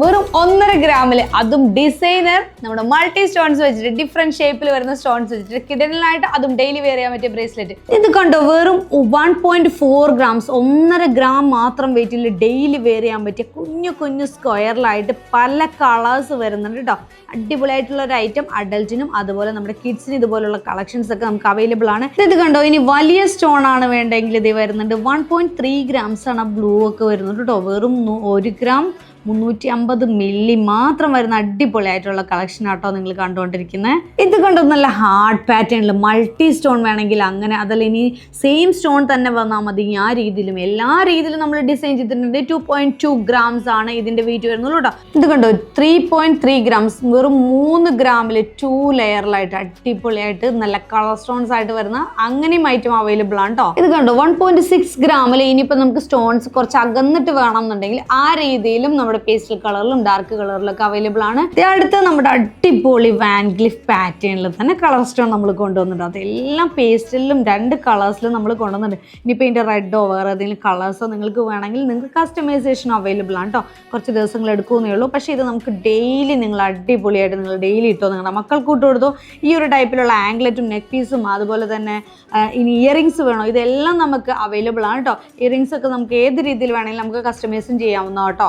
വെറും ഒന്നര ഗ്രാമിൽ അതും ഡിസൈനർ നമ്മുടെ മൾട്ടി സ്റ്റോൺസ് വെച്ചിട്ട് ഡിഫറെന്റ് ഷേപ്പിൽ വരുന്ന സ്റ്റോൺസ് വെച്ചിട്ട് കിടലിനായിട്ട് അതും ഡെയിലി വെയർ ചെയ്യാൻ പറ്റിയ ബ്രേസ്ലെറ്റ് ഇത് കണ്ടോ? വെറും വൺ പോയിന്റ് ഫോർ ഗ്രാംസ് ഒന്നര ഗ്രാം മാത്രം വെയിറ്റിൽ ഡെയിലി വെയർ ചെയ്യാൻ പറ്റിയ കുഞ്ഞു കുഞ്ഞു സ്ക്വയറിലായിട്ട് പല കളേഴ്സ് വരുന്നുണ്ട് കേട്ടോ അടിപൊളിയായിട്ടുള്ള ഒരു ഐറ്റം അഡൽറ്റിനും അതുപോലെ നമ്മുടെ കിഡ്സിന് ഇതുപോലുള്ള കളക്ഷൻസ് ഒക്കെ നമുക്ക് അവൈലബിൾ ആണ്. ഇത് കണ്ടോ? ഇനി വലിയ സ്റ്റോൺ ആണ് വേണ്ടെങ്കിൽ ഇത് വരുന്നുണ്ട്. വൺ പോയിന്റ് ത്രീ ഗ്രാംസ് ആണ് ബ്ലൂ ഒക്കെ വരുന്നത് കേട്ടോ വെറും ഒരു ഗ്രാം മുന്നൂറ്റി അമ്പത് മില്ലി മാത്രം വരുന്ന അടിപൊളിയായിട്ടുള്ള കളക്ഷൻ ആട്ടോ നിങ്ങൾ കണ്ടുകൊണ്ടിരിക്കുന്നത് ഇത് കണ്ടോ നല്ല ഹാർഡ് പാറ്റേണിൽ മൾട്ടി സ്റ്റോൺ വേണമെങ്കിൽ അങ്ങനെ അതല്ല ഇനി സെയിം സ്റ്റോൺ തന്നെ വന്നാൽ മതി ആ രീതിയിലും. എല്ലാ രീതിയിലും നമ്മൾ ഡിസൈൻ ചെയ്തിട്ടുണ്ട്. ടു പോയിന്റ് ടു ഗ്രാംസ് ആണ് ഇതിന്റെ വെയിറ്റ് വരുന്നുള്ളൂ കേട്ടോ ഇത് കണ്ടോ ത്രീ പോയിന്റ് ത്രീ ഗ്രാംസ് വെറും മൂന്ന് ഗ്രാമിൽ ടു ലെയറിലായിട്ട് അടിപൊളിയായിട്ട് നല്ല കളർ സ്റ്റോൺസ് ആയിട്ട് വരുന്ന അങ്ങനെയും ഐറ്റം അവൈലബിൾ ആണ് കേട്ടോ ഇത് കണ്ടോ വൺ പോയിന്റ് സിക്സ് ഗ്രാമിൽ ഇനിയിപ്പോൾ നമുക്ക് സ്റ്റോൺസ് കുറച്ച് അകന്നിട്ട് വേണമെന്നുണ്ടെങ്കിൽ ആ രീതിയിലും നമ്മുടെ പേസ്റ്റൽ കളറിലും ഡാർക്ക് കളറിലൊക്കെ അവൈലബിൾ ആണ്. അടുത്ത നമ്മുടെ അടിപൊളി വാൻഗ്ലിഫ് പാറ്റേണിൽ തന്നെ കളർ സ്റ്റോൺ നമ്മൾ കൊണ്ടുവന്നിട്ടുണ്ട്. അതെല്ലാം പേസ്റ്റലിലും രണ്ട് കളേഴ്സിലും നമ്മൾ കൊണ്ടുവന്നിട്ടുണ്ട്. ഇനിയിപ്പോൾ ഇതിന്റെ റെഡോ വേറെ ഏതെങ്കിലും കളേഴ്സോ നിങ്ങൾക്ക് വേണമെങ്കിൽ നിങ്ങൾക്ക് കസ്റ്റമൈസേഷൻ അവൈലബിൾ ആണ് കേട്ടോ കുറച്ച് ദിവസങ്ങൾ എടുക്കുമെന്നേ ഉള്ളൂ. പക്ഷേ ഇത് നമുക്ക് ഡെയിലി നിങ്ങൾ അടിപൊളിയായിട്ട് നിങ്ങൾ ഡെയിലി ഇട്ടോ നിങ്ങളുടെ മക്കൾക്ക് ഇട്ട് കൊടുത്തോ ഈ ഒരു ടൈപ്പിലുള്ള ആംഗ്ലറ്റും നെക്ക് പീസും അതുപോലെ തന്നെ ഇനി ഇയറിങ്സ് വേണോ? ഇതെല്ലാം നമുക്ക് അവൈലബിൾ ആണ് കേട്ടോ ഇയറിങ്സ് ഒക്കെ നമുക്ക് ഏത് രീതിയിൽ വേണമെങ്കിലും നമുക്ക് കസ്റ്റമൈസും ചെയ്യാവുന്ന കേട്ടോ